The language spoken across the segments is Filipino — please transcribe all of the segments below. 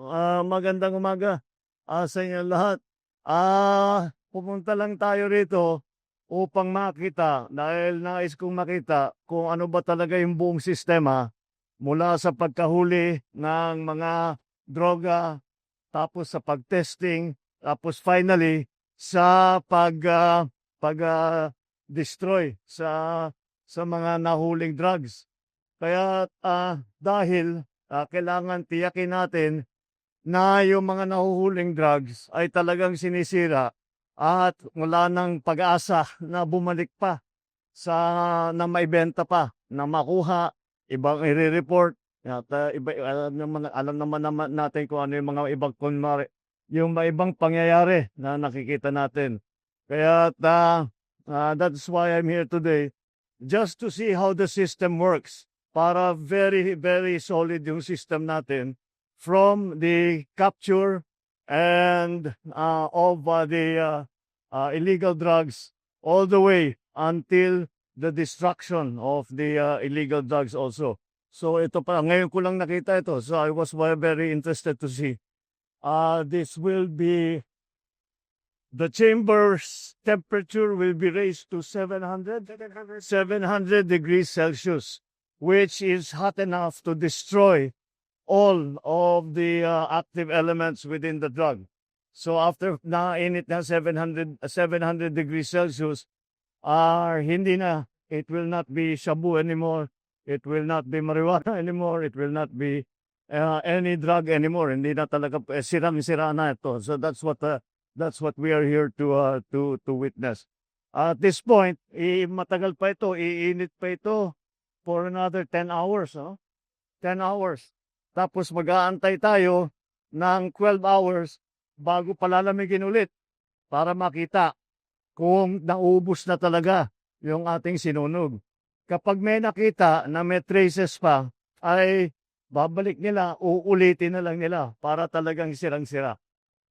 Ah, magandang umaga, ah, sa inyo lahat. Ah, pumunta lang tayo rito upang makita dahil nais kong makita kung ano ba talaga yung buong sistema mula sa pagkahuli ng mga droga, tapos sa pag-testing, tapos finally sa pag ah, pag ah, destroy sa sa mga nahuling drugs. Kaya ah, dahil ah, kailangan tiyakin natin na yung mga nahuhuling drugs ay talagang sinisira at wala nang pag-asa na bumalik pa sa na maibenta pa, na makuha, ibang i-report. At ah, iba, alam naman, alam naman naman natin kung ano yung mga ibang kunwari, yung mga ibang pangyayari na nakikita natin. Kaya ah, ah, that's why I'm here today just to see how the system works para very very solid yung system natin from the capture and uh, of uh, the uh, uh, illegal drugs all the way until the destruction of the uh, illegal drugs also. So ito pa, ngayon ko lang nakita ito. So I was very, interested to see. Uh, this will be, the chamber's temperature will be raised to 700, 700 degrees Celsius, which is hot enough to destroy all of the uh, active elements within the drug. So after na-init na 700, uh, 700 degrees Celsius, ah hindi na, it will not be shabu anymore, it will not be marijuana anymore, it will not be uh, any drug anymore. Hindi na talaga, eh, sirang-sira na ito. So that's what, uh, that's what we are here to, uh, to, to witness. At this point, i matagal pa ito, iinit pa ito for another 10 hours. Oh? 10 hours. Tapos mag-aantay tayo ng 12 hours bago palalamigin ulit para makita kung naubos na talaga yung ating sinunog. Kapag may nakita na may traces pa, ay babalik nila, uulitin na lang nila para talagang sirang-sira.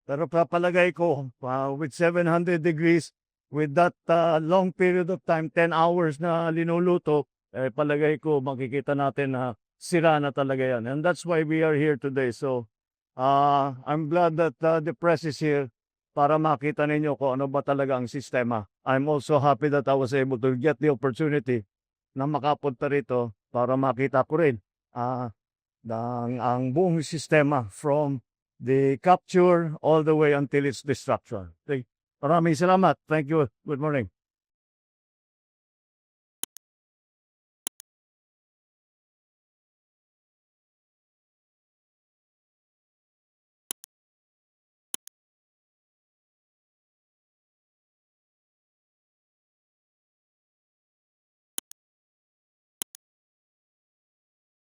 Pero papalagay ko, uh, with 700 degrees, with that uh, long period of time, 10 hours na linuluto, eh, palagay ko makikita natin na sira na talaga yan. And that's why we are here today. So, uh, I'm glad that uh, the press is here para makita ninyo kung ano ba talaga ang sistema. I'm also happy that I was able to get the opportunity na makapunta rito para makita ko rin uh, ang, ang buong sistema from the capture all the way until its destruction. Thank- Maraming salamat. Thank you. Good morning.